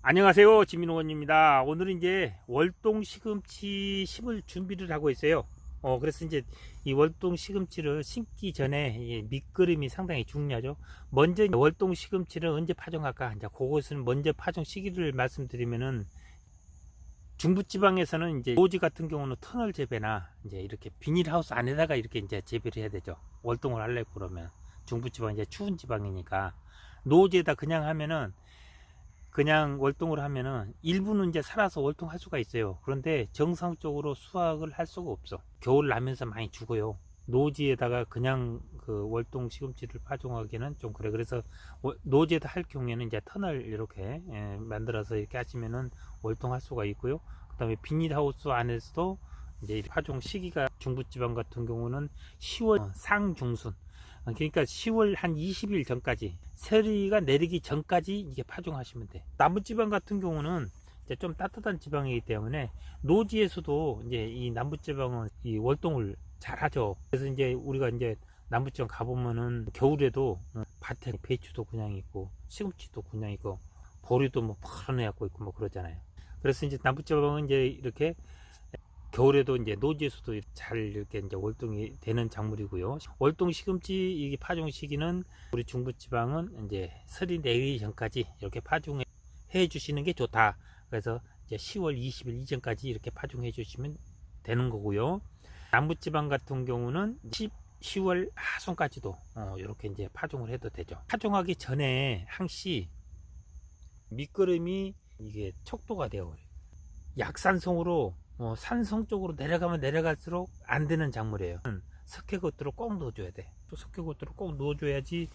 안녕하세요. 지민호원입니다. 오늘은 이제 월동 시금치 심을 준비를 하고 있어요. 어, 그래서 이제 이 월동 시금치를 심기 전에 이 밑그림이 상당히 중요하죠. 먼저 월동 시금치를 언제 파종할까? 이제 그것은 먼저 파종 시기를 말씀드리면은 중부지방에서는 이제 노지 같은 경우는 터널 재배나 이제 이렇게 비닐하우스 안에다가 이렇게 이제 재배를 해야 되죠. 월동을 하려고 그러면 중부지방 이제 추운 지방이니까 노지에다 그냥 하면은 그냥 월동을 하면은 일부는 이제 살아서 월동할 수가 있어요. 그런데 정상적으로 수확을 할 수가 없어. 겨울 나면서 많이 죽어요. 노지에다가 그냥 그 월동 시금치를 파종하기는 좀 그래. 그래서 월- 노지에다 할 경우에는 이제 터널 이렇게 예, 만들어서 이렇게 하시면은 월동할 수가 있고요. 그 다음에 비닐하우스 안에서도 이제 이 파종 시기가 중부지방 같은 경우는 10월 상중순 어, 그러니까 10월 한 20일 전까지 세리가 내리기 전까지 이게 파종하시면 돼. 남부지방 같은 경우는 이제 좀 따뜻한 지방이기 때문에 노지에서도 이제 이 남부 지방은 이 월동을 잘 하죠. 그래서 이제 우리가 이제 남부 지방 가보면은 겨울에도 어, 밭에 배추도 그냥 있고 시금치도 그냥 있고 보리도 뭐 파란 애 갖고 있고 뭐 그러잖아요. 그래서 이제 남부 지방은 이제 이렇게 겨울에도 이제 노지에서도 잘 이렇게 이제 월동이 되는 작물이고요. 월동 시금치 이 파종 시기는 우리 중부지방은 이제 설이 내리기 전까지 이렇게 파종해 주시는 게 좋다. 그래서 이제 10월 20일 이전까지 이렇게 파종해 주시면 되는 거고요. 남부지방 같은 경우는 10, 10월 하순까지도 어, 이렇게 이제 파종을 해도 되죠. 파종하기 전에 항시 밑거름이 이게 척도가 되어 약산성으로 어, 산성 쪽으로 내려가면 내려갈수록 안 되는 작물이에요. 석회겉으로 꼭 넣어줘야 돼. 또 석회겉으로 꼭 넣어줘야지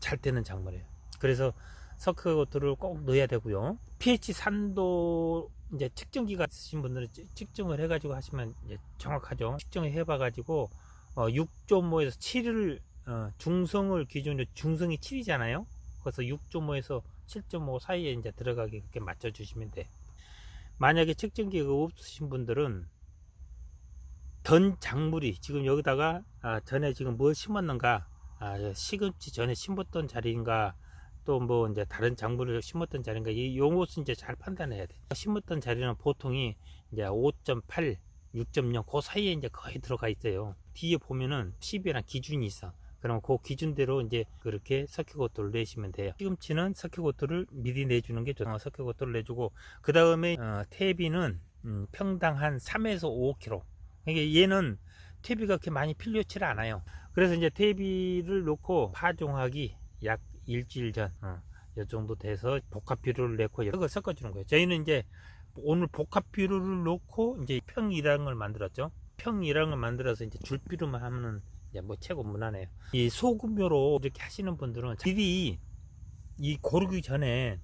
잘 되는 작물이에요. 그래서 석회겉으를 꼭 넣어야 되고요. pH 산도 이제 측정기가 있으신 분들은 측- 측정을 해 가지고 하시면 이제 정확하죠. 측정을 해 봐 가지고 어, 6.5에서 7을 어, 중성을 기준으로 중성이 7이잖아요. 그래서 6.5에서 7.5 사이에 이제 들어가게 그렇게 맞춰 주시면 돼. 만약에 측정기가 없으신 분들은 던 작물이 지금 여기다가 아, 전에 지금 뭘 심었는가? 아, 시금치 전에 심었던 자리인가? 또 뭐 이제 다른 작물을 심었던 자리인가? 이 요것은 이제 잘 판단해야 돼. 심었던 자리는 보통이 이제 5.8 6.0 그 사이에 이제 거의 들어가 있어요. 뒤에 보면은 10이랑 기준이 있어 그럼 그 기준대로 이제 그렇게 석회고토를 내시면 돼요 시금치는 석회고토를 미리 내주는 게 좋아 어, 석회고토를 내주고 그 다음에 어, 퇴비는 음, 평당 한 3에서 5kg. 이게 얘는 퇴비가 그렇게 많이 필요치 않아요. 그래서 이제 퇴비를 놓고 파종하기 약 일주일 전, 어, 이 정도 돼서 복합 비료를 넣고 이걸 섞어 주는 거예요. 저희는 이제 오늘 복합 비료를 놓고 이제 평일항을 만들었죠. 평일항을 만들어서 이제 줄비료만 하면은 뭐 최고 무난해요. 이 소금료로 이렇게 하시는 분들은 미리 이 고르기 전에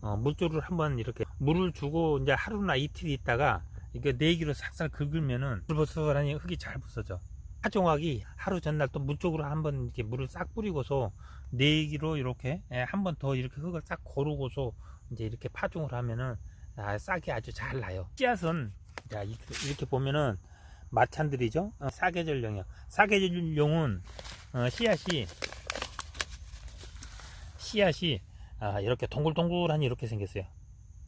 어, 물조를 한번 이렇게 물을 주고 이제 하루나 이틀 있다가 이게 내기로 싹싹 긁으면은 불버섯하니 흙이 잘 부서져. 파종하기 하루 전날 또 물쪽으로 한번 이렇게 물을 싹 뿌리고서 내기로 이렇게 예, 한번 더 이렇게 흙을 싹 고르고서 이제 이렇게 파종을 하면은 아, 싹이 아주 잘 나요. 씨앗은 이렇게 보면은 마찬들이죠. 어, 사계절용이요. 사계절용은 어, 씨앗이 씨앗이 아, 이렇게 동글동글하니 이렇게 생겼어요.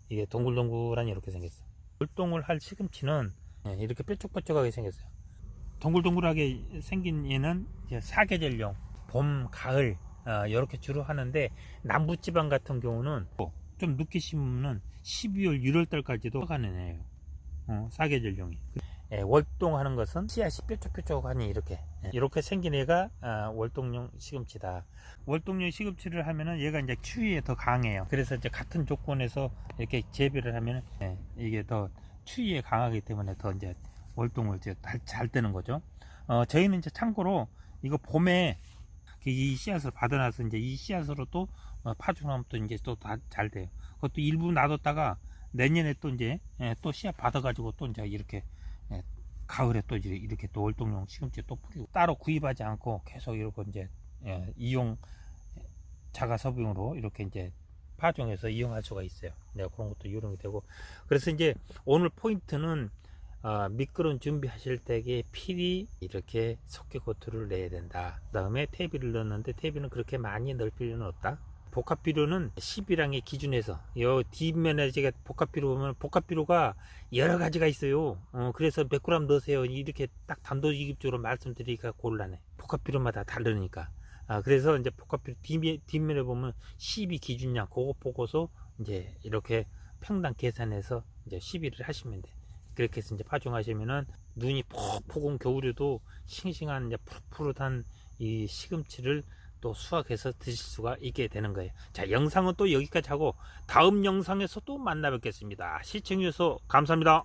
이게 동글동글하니 이렇게 생겼어요. 물동을 할 시금치는 예, 이렇게 뾰족뾰족하게 생겼어요. 동글동글하게 생긴 얘는 사계절용, 봄, 가을 어, 이렇게 주로 하는데 남부지방 같은 경우는 좀 늦게 심으면 12월, 1월달까지도 가는 애예요. 어, 사계절용이. 예, 월동하는 것은 씨앗이 뾰족뾰족하니 이렇게 예, 이렇게 생긴 애가 아, 월동용 시금치다. 월동용 시금치를 하면은 얘가 이제 추위에 더 강해요. 그래서 이제 같은 조건에서 이렇게 재배를 하면 은 이게 더 추위에 강하기 때문에 더 이제 월동을 이제 잘, 잘 되는 거죠. 어, 저희는 이제 참고로 이거 봄에 이 씨앗을 받아놔서 이제 이 씨앗으로 또 어, 파종하면 또 이제 또 다 잘 돼요. 그것도 일부 놔뒀다가 내년에 또 이제 예, 또 씨앗 받아가지고 또 이제 이렇게 예, 가을에 또 이렇게 또 월동용 시금치 또 뿌리고 따로 구입하지 않고 계속 이렇게 이제 예, 이용 자가 서빙으로 이렇게 이제 파종해서 이용할 수가 있어요. 네, 그런 것도 이용이 되고 그래서 이제 오늘 포인트는 어, 미끄럼 준비하실 때에 필히 이렇게 석회코트를 내야 된다. 그 다음에 퇴비를 넣었는데 퇴비는 그렇게 많이 넣을 필요는 없다. 복합비료는 10이랑의 기준에서 요 뒷면에 제가 복합비료 보면 복합비료가 여러 가지가 있어요. 어, 그래서 몇 그램 넣으세요. 이렇게 딱 단도직입적으로 말씀드리기가 곤란해. 복합비료마다 다르니까. 아, 그래서 이제 복합비료 뒷면, 뒷면에 보면 12 기준량 그거 보고서 이제 이렇게 평당 계산해서 이제 12를 하시면 돼. 그렇게 해서 이제 파종하시면은 눈이 푹푹 온 겨울에도 싱싱한 이제 푸릇푸릇한 이 시금치를 또 수확해서 드실 수가 있게 되는 거예요. 자, 영상은 또 여기까지 하고 다음 영상에서 또 만나 뵙겠습니다. 시청해주셔서 감사합니다.